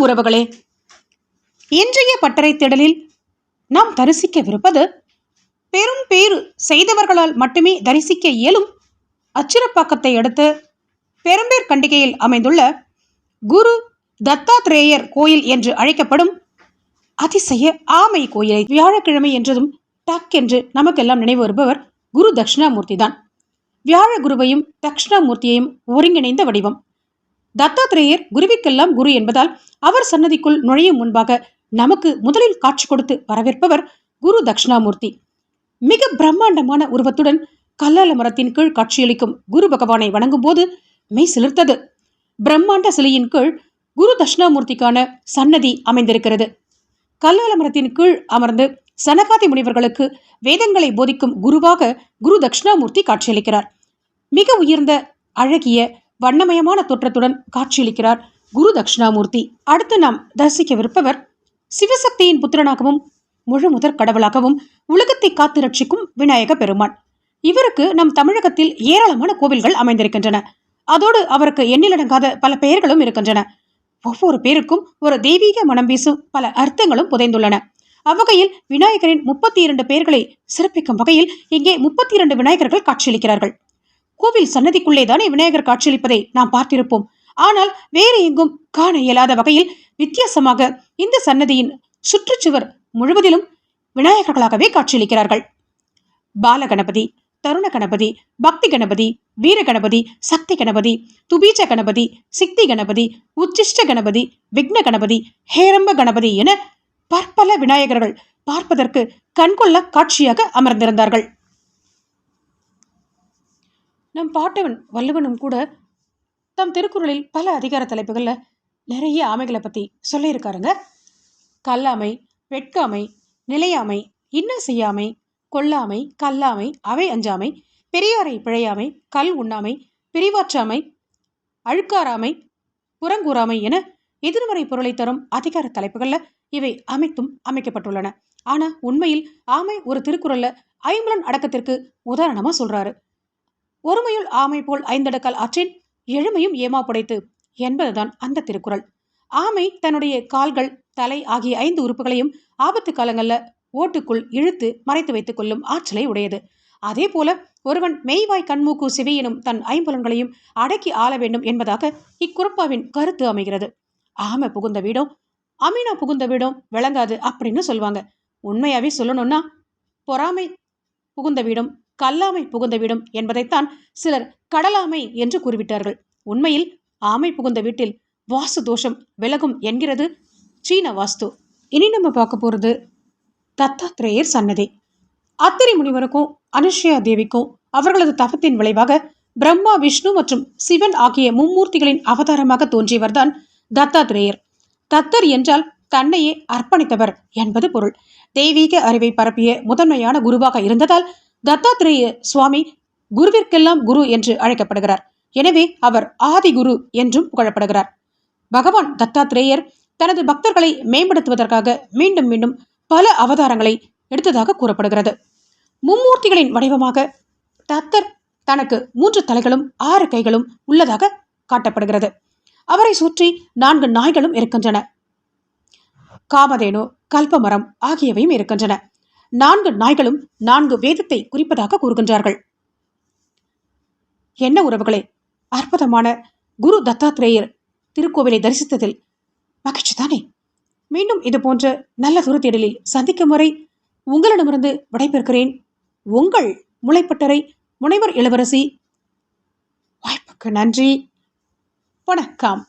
வணக்கம் உறவுகளே இன்றைய பட்டறை திடலில் நாம் தரிசிக்கவிருப்பது பெரும் பேறு செய்தவர்களால் மட்டுமே தரிசிக்க இயலும் அச்சிறப்பாக்கத்தை அடுத்து பெரும்பேர் கண்டிகையில் அமைந்துள்ள குரு தத்தாத்ரேயர் கோயில் என்று அழைக்கப்படும் அதிசய ஆமை கோயிலை வியாழக்கிழமை என்றதும் டக் என்று நமக்கெல்லாம் நினைவு வருபவர் குரு தட்சிணாமூர்த்தி தான் வியாழ குருவையும் தட்சிணாமூர்த்தியையும் ஒருங்கிணைந்த வடிவம். தத்தாத்திரேயர் குருவிக்கெல்லாம் குரு என்பதால் அவர் சன்னதிக்குள் நுழையும் முன்பாக நமக்கு முதலில் காட்சி கொடுத்து வரவேற்பவர் குரு தட்சிணாமூர்த்தி. மிக பிரம்மாண்டமான உருவத்துடன் கல்லால மரத்தின் கீழ் காட்சியளிக்கும் குரு பகவானை வணங்கும் போது மெய் சிலிர்த்தது. பிரம்மாண்ட சிலையின் கீழ் குரு தட்சிணாமூர்த்திக்கான சன்னதி அமைந்திருக்கிறது. கல்லால மரத்தின் கீழ் அமர்ந்து சனகாதி முனிவர்களுக்கு வேதங்களை போதிக்கும் குருவாக குரு தட்சிணாமூர்த்தி காட்சியளிக்கிறார். மிக உயர்ந்த அழகிய வண்ணமயமான தோற்றத்துடன் காட்சியளிக்கிறார் குரு தட்சிணாமூர்த்தி. அடுத்து நாம் தரிசிக்கவிருப்பவர் சிவசக்தியின் புத்திரனாகவும் முழு முதற் கடவுளாகவும் உலகத்தை காத்து ரட்சிக்கும் விநாயக பெருமான். இவருக்கு நம் தமிழகத்தில் ஏராளமான கோவில்கள் அமைந்திருக்கின்றன. அதோடு அவருக்கு எண்ணிலடங்காத பல பெயர்களும் இருக்கின்றன. ஒவ்வொரு பேருக்கும் ஒரு தெய்வீக மனம் வீசும் பல அர்த்தங்களும் புதைந்துள்ளன. அவ்வகையில் விநாயகரின் முப்பத்தி இரண்டு பெயர்களை சிறப்பிக்கும் வகையில் இங்கே முப்பத்தி இரண்டு விநாயகர்கள் காட்சியளிக்கிறார்கள். கோவில் சன்னதிக்குள்ளே தானே விநாயகர் காட்சியளிப்பதை நாம் பார்த்திருப்போம். ஆனால் வேறு எங்கும் காண இயலாத வகையில் வித்தியாசமாக இந்த சன்னதியின் சுற்றுச்சுவர் முழுவதிலும் விநாயகர்களாகவே காட்சியளிக்கிறார்கள். பால கணபதி தருண கணபதி பக்தி கணபதி வீர கணபதி சக்தி கணபதி துபீஜ கணபதி சித்தி கணபதி உச்சிஷ்ட கணபதி விக்ன கணபதி ஹேரம்ப கணபதி என பற்பல விநாயகர்கள் பார்ப்பதற்கு கண்கொள்ள காட்சியாக அமர்ந்திருந்தார்கள். நம் பாட்டவன் வல்லுவனும் கூட தம் திருக்குறளில் பல அதிகார தலைப்புகளில் நிறைய ஆமைகளை பற்றி சொல்லியிருக்காருங்க. கல்லாமை வெட்காமை நிலையாமை இன்ன செய்யாமை கொல்லாமை கல்லாமை அவை அஞ்சாமை பெரியாரை பிழையாமை கல் உண்ணாமை பிரிவாற்றாமை அழுக்காராமை புறங்கூறாமை என எதிர்மறை பொருளை தரும் அதிகார தலைப்புகளில் இவை அமைத்தும் அமைக்கப்பட்டுள்ளன. ஆனால் உண்மையில் ஆமை ஒரு திருக்குறளில் ஐம்பலன் அடக்கத்திற்கு உதாரணமாக சொல்கிறாரு ஒருமையுள் ஆமை போல் ஐந்தடக்கல் ஆற்றின் எழுமையும் ஏமா புடைத்து என்பதுதான் அந்த திருக்குறள். ஆமை தன்னுடைய கால்கள் தலை ஆகிய ஐந்து உறுப்புகளையும் ஆபத்து காலங்களில் ஓட்டுக்குள் இழுத்து மறைத்து வைத்துக் கொள்ளும் ஆற்றலை உடையது. அதே போல ஒருவன் மெய்வாய் கண்மூக்கு சிவை தன் ஐம்பலன்களையும் அடக்கி ஆள வேண்டும் என்பதாக இக்குறப்பாவின் கருத்து அமைகிறது. ஆமை புகுந்த வீடும் அமீனா புகுந்த வீடும் விளங்காது அப்படின்னு சொல்லுவாங்க உண்மையாவே சொல்லணும்னா பொறாமை புகுந்த வீடும் கல்லாமை புகுந்துவிடும் என்பதைத்தான் சிலர் கடலாமை என்று கூறிவிட்டார்கள். உண்மையில் ஆமை புகுந்த வீட்டில் வாஸ்து தோஷம் விலகும் என்கிறது சீன வாஸ்து. இனி நம்ம பார்க்க போகிறது தத்தாத்திரேயர் சன்னதி. அத்திரி முனிவருக்கும் அனுஷ்யா தேவிக்கும் அவர்களது தபத்தின் விளைவாக பிரம்மா விஷ்ணு மற்றும் சிவன் ஆகிய மும்மூர்த்திகளின் அவதாரமாக தோன்றியவர்தான் தத்தாத்திரேயர் தத்தர் என்றால் தன்னையே அர்ப்பணித்தவர் என்பது பொருள். தெய்வீக அறிவை பரப்பிய முதன்மையான குருவாக இருந்ததால் தத்தாத்திரேய சுவாமி குருவிற்கெல்லாம் குரு என்று அழைக்கப்படுகிறார். எனவே அவர் ஆதி குரு என்றும் புகழப்படுகிறார். பகவான் தத்தாத்திரேயர் தனது பக்தர்களை மேம்படுத்துவதற்காக மீண்டும் மீண்டும் பல அவதாரங்களை எடுத்ததாக கூறப்படுகிறது. மும்மூர்த்திகளின் வடிவமாக தத்தர் தனக்கு மூன்று தலைகளும் ஆறு கைகளும் உள்ளதாக காட்டப்படுகிறது. அவரை சுற்றி நான்கு நாய்களும் இருக்கின்றன. காமதேனு கல்பமரம் ஆகியவையும் இருக்கின்றன. நான்கு நாய்களும் நான்கு வேதத்தை குறிப்பதாக கூறுகின்றார்கள். என்ன உறவுகளே? அற்புதமான குரு தத்தாத்திரேயர் திருக்கோவிலை தரிசித்ததில் மகிழ்ச்சி தானே மீண்டும் இது போன்ற நல்ல துரத்தேடலில் சந்திக்கும் வரை உங்களிடமிருந்து விடைபெறுகிறேன். உங்கள் முளைப்பட்டறை முனைவர் இளவரசி. வாய்ப்புக்கு நன்றி. வணக்கம்.